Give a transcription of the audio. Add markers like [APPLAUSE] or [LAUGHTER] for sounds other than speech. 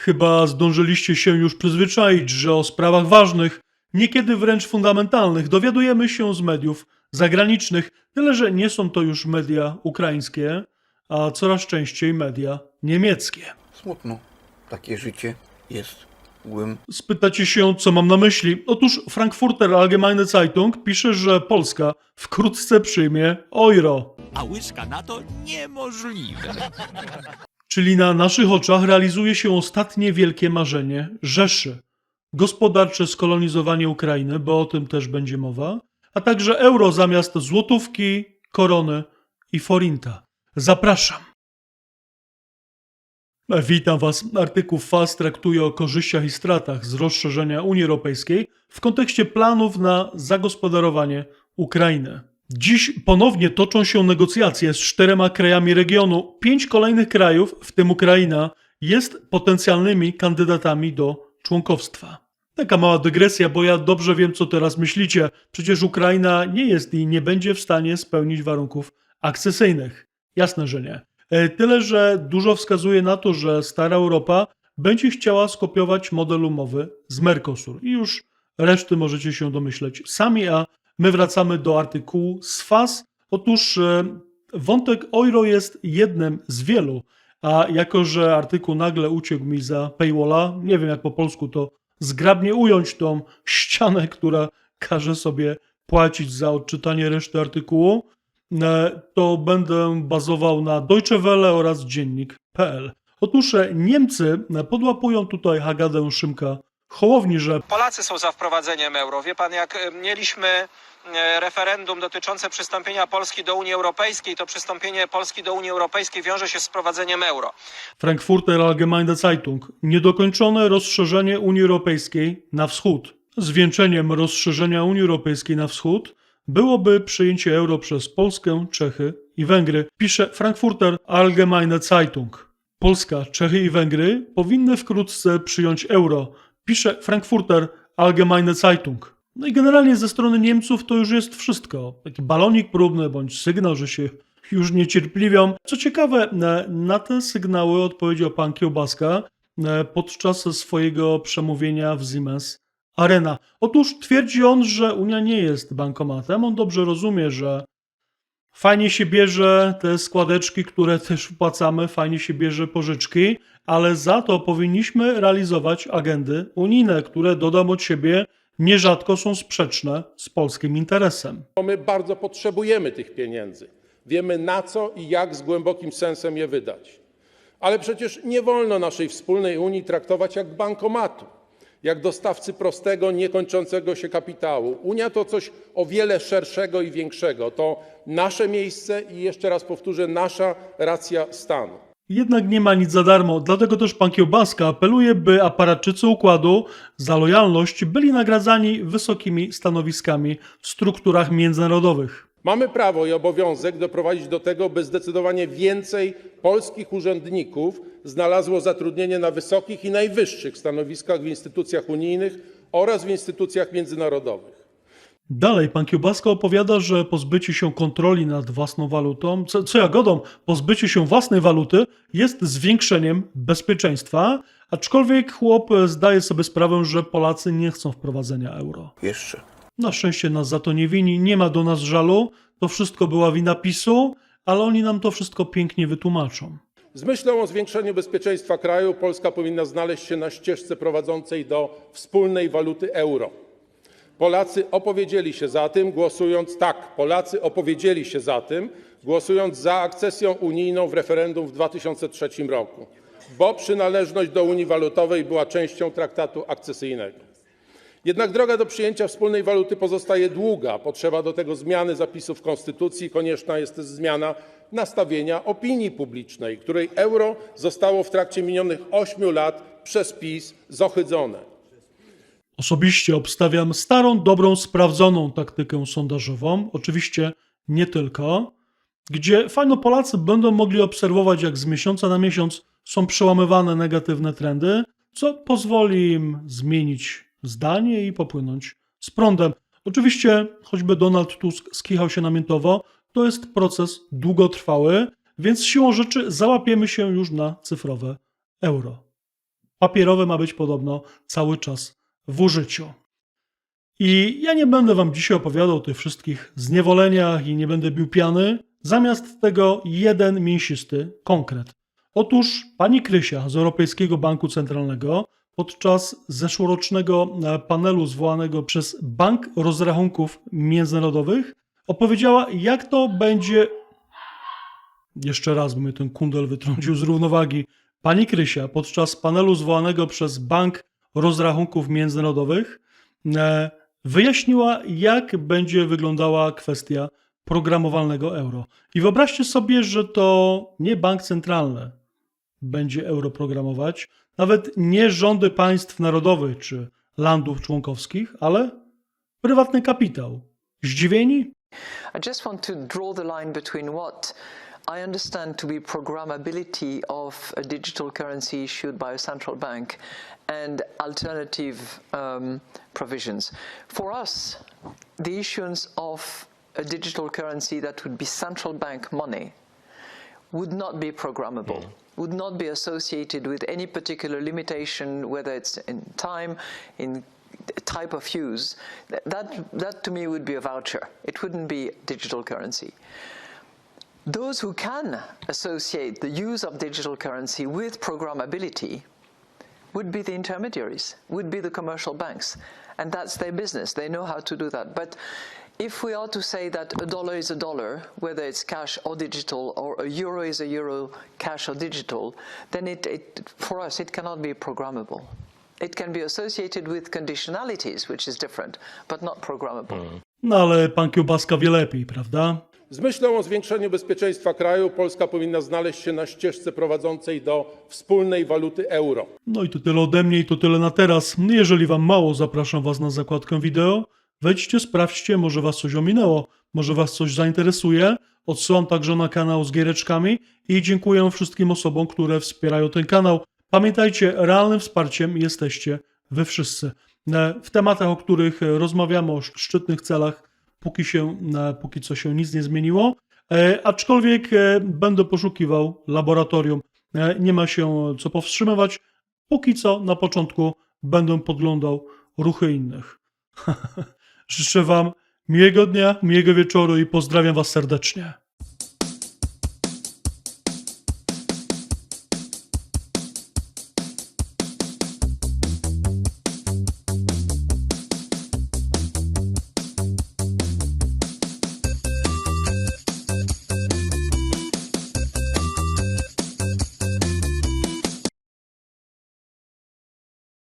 Chyba zdążyliście się już przyzwyczaić, że o sprawach ważnych, niekiedy wręcz fundamentalnych, dowiadujemy się z mediów zagranicznych, tyle że nie są to już media ukraińskie, a coraz częściej media niemieckie. Smutno. Takie życie jest. Głym. Spytacie się, co mam na myśli. Otóż Frankfurter Allgemeine Zeitung pisze, że Polska wkrótce przyjmie euro. a łyżka na to niemożliwe. Czyli na naszych oczach realizuje się ostatnie wielkie marzenie Rzeszy. Gospodarcze skolonizowanie Ukrainy, bo o tym też będzie mowa, a także euro zamiast złotówki, korony i forinta. Zapraszam. Witam Was. Artykuł FAS traktuje o korzyściach i stratach z rozszerzenia Unii Europejskiej w kontekście planów na zagospodarowanie Ukrainy. Dziś ponownie toczą się negocjacje z czterema krajami regionu. Pięć kolejnych krajów, w tym Ukraina, jest potencjalnymi kandydatami do członkowstwa. Taka mała dygresja, bo ja dobrze wiem, co teraz myślicie. Przecież Ukraina nie jest i nie będzie w stanie spełnić warunków akcesyjnych. Jasne, że nie. E, Tyle, że dużo wskazuje na to, że stara Europa będzie chciała skopiować model umowy z Mercosur. I już reszty możecie się domyśleć sami, a my wracamy do artykułu z FAS. Otóż e, wątek euro jest jednym z wielu, a jako, że artykuł nagle uciekł mi za paywalla, nie wiem jak po polsku to zgrabnie ująć tą ścianę, która każe sobie płacić za odczytanie reszty artykułu, e, to będę bazował na Deutsche Welle oraz dziennik.pl. Otóż e, Niemcy podłapują tutaj Hagadę Szymka Hołowni, że Polacy są za wprowadzeniem euro. Wie pan, jak e, mieliśmy e, referendum dotyczące przystąpienia Polski do Unii Europejskiej, to przystąpienie Polski do Unii Europejskiej wiąże się z wprowadzeniem euro. Frankfurter Allgemeine Zeitung niedokończone rozszerzenie Unii Europejskiej na wschód. Zwieńczeniem rozszerzenia Unii Europejskiej na wschód byłoby przyjęcie euro przez Polskę, Czechy i Węgry, pisze Frankfurter Allgemeine Zeitung. Polska, Czechy i Węgry powinny wkrótce przyjąć euro, pisze Frankfurter Allgemeine Zeitung. No i generalnie ze strony Niemców to już jest wszystko. Taki balonik próbny bądź sygnał, że się już niecierpliwią. Co ciekawe, na- te sygnały odpowiedział pan Kiełbaska podczas swojego przemówienia w Siemens Arena. Otóż twierdzi on, że Unia nie jest bankomatem. On dobrze rozumie, że fajnie się bierze te składeczki, które też wpłacamy, fajnie się bierze pożyczki, ale za to powinniśmy realizować agendy unijne, które dodam od siebie nierzadko są sprzeczne z polskim interesem. my bardzo potrzebujemy tych pieniędzy. Wiemy na co i jak z głębokim sensem je wydać. Ale przecież nie wolno naszej wspólnej Unii traktować jak bankomatu, jak dostawcy prostego, niekończącego się kapitału. Unia to coś o wiele szerszego i większego. To nasze miejsce i jeszcze raz powtórzę, nasza racja stanu. Jednak nie ma nic za darmo, dlatego też pan Kiełbaska apeluje, by aparatczycy układu za lojalność byli nagradzani wysokimi stanowiskami w strukturach międzynarodowych. Mamy prawo i obowiązek doprowadzić do tego, by zdecydowanie więcej polskich urzędników znalazło zatrudnienie na wysokich i najwyższych stanowiskach w instytucjach unijnych oraz w instytucjach międzynarodowych. Dalej pan Kiełbaska opowiada, że pozbycie się kontroli nad własną walutą, co, co ja godą, pozbycie się własnej waluty jest zwiększeniem bezpieczeństwa, aczkolwiek chłop zdaje sobie sprawę, że Polacy nie chcą wprowadzenia euro. Jeszcze. Na szczęście nas za to nie wini, nie ma do nas żalu, to wszystko była wina PiSu, ale oni nam to wszystko pięknie wytłumaczą. Z myślą o zwiększeniu bezpieczeństwa kraju Polska powinna znaleźć się na ścieżce prowadzącej do wspólnej waluty euro. Polacy opowiedzieli się za tym, głosując tak, Polacy opowiedzieli się za tym, głosując za akcesją unijną w referendum w 2003 roku, bo przynależność do Unii Walutowej była częścią traktatu akcesyjnego. Jednak droga do przyjęcia wspólnej waluty pozostaje długa. Potrzeba do tego zmiany zapisów konstytucji. Konieczna jest też zmiana nastawienia opinii publicznej, której euro zostało w trakcie minionych ośmiu lat przez PiS zohydzone. Osobiście obstawiam starą, dobrą, sprawdzoną taktykę sondażową, oczywiście nie tylko, gdzie fajno Polacy będą mogli obserwować, jak z miesiąca na miesiąc są przełamywane negatywne trendy, co pozwoli im zmienić zdanie i popłynąć z prądem. Oczywiście, choćby Donald Tusk skichał się namiętowo, to jest proces długotrwały, więc siłą rzeczy załapiemy się już na cyfrowe euro. papierowe ma być podobno cały czas w użyciu. I ja nie będę wam dzisiaj opowiadał o tych wszystkich zniewoleniach i nie będę bił piany. Zamiast tego jeden mięsisty konkret. Otóż pani Krysia z Europejskiego Banku Centralnego podczas zeszłorocznego e, panelu zwołanego przez Bank Rozrachunków Międzynarodowych opowiedziała, jak to będzie. Jeszcze raz by mnie ten kundel wytrącił z równowagi. Pani Krysia podczas panelu zwołanego przez Bank Rozrachunków Międzynarodowych e, wyjaśniła, jak będzie wyglądała kwestia programowalnego euro. I wyobraźcie sobie, że to nie bank centralny będzie euro programować, nawet nie rządy państw narodowych czy landów członkowskich, ale prywatny kapitał. Zdziwieni? I just want to draw the line between what I understand to be programmability of a digital currency issued by a central bank and alternative um, provisions. For us, the issuance of a digital currency that would be central bank money would not be programmable, would not be associated with any particular limitation, whether it's in time, in type of use. That, that to me would be a voucher. It wouldn't be digital currency. Those who can associate the use of digital currency with programmability would be the intermediaries, would be the commercial banks. And that's their business. They know how to do that. But if we are to say that a dollar is a dollar, whether it's cash or digital, or a euro is a euro, cash or digital, then it, it, for us it cannot be programmable. It can be associated with conditionalities, which is different, but not programmable. No ale pan Kiełbaska wie lepiej, prawda? Z myślą o zwiększeniu bezpieczeństwa kraju Polska powinna znaleźć się na ścieżce prowadzącej do wspólnej waluty euro. No i to tyle ode mnie i to tyle na teraz. Jeżeli wam mało, zapraszam was na zakładkę wideo. Wejdźcie, sprawdźcie, może was coś ominęło, może was coś zainteresuje. Odsyłam także na kanał z giereczkami i dziękuję wszystkim osobom, które wspierają ten kanał. Pamiętajcie, realnym wsparciem jesteście wy wszyscy. E, W tematach, o których rozmawiamy, o szczytnych celach, póki, się, e, póki co się nic nie zmieniło. E, Aczkolwiek będę poszukiwał laboratorium. Nie ma się co powstrzymywać. Póki co na początku będę podglądał ruchy innych. [LAUGHS] Życzę Wam miłego dnia, miłego wieczoru i pozdrawiam Was serdecznie.